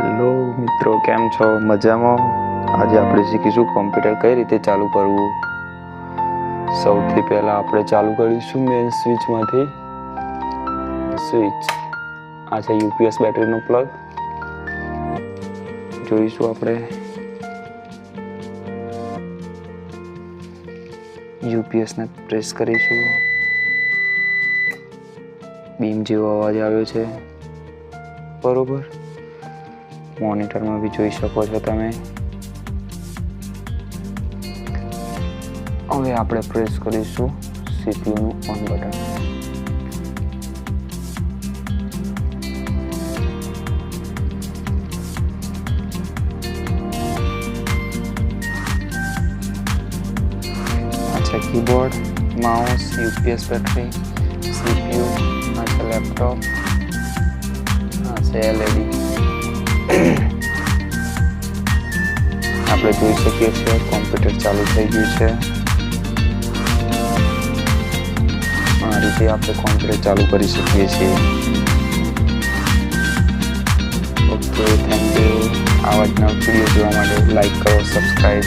Hello મિત્રો, કેમ છો? મજામાં? આજે આપણે શીખીશું કોમ્પ્યુટર કઈ રીતે ચાલુ કરવું. સૌથી પહેલા આપણે ચાલુ કરીશું મેઇન સ્વિચમાંથી સ્વિચ આ છે યુપીએસ બેટરીનો પ્લગ જોઈશું આપણે. યુપીએસને પ્રેસ કરીશું. બીમ જેવો અવાજ આવ્યો છે. બરોબર? મોનિટરમાં બી જોઈ શકો છો તમે. હવે આપણે પ્રેસ કરીશું સીપીયુનું ઓન બટન અચ્છા keyboard mouse UPS battery CPU અચ્છા લેપટોપ હા, છે એલઈડી આપણે જોઈ શકીએ છીએ કોમ્પ્યુટર ચાલુ થઈ ગયું છે. આ રીતે આપણે કોમ્પ્યુટર ચાલુ કરી શકીએ છીએ. ઓકે થેન્ક યુ આવા જ વીડિયો જોવા માટે લાઈક કરો સબસ્ક્રાઈબ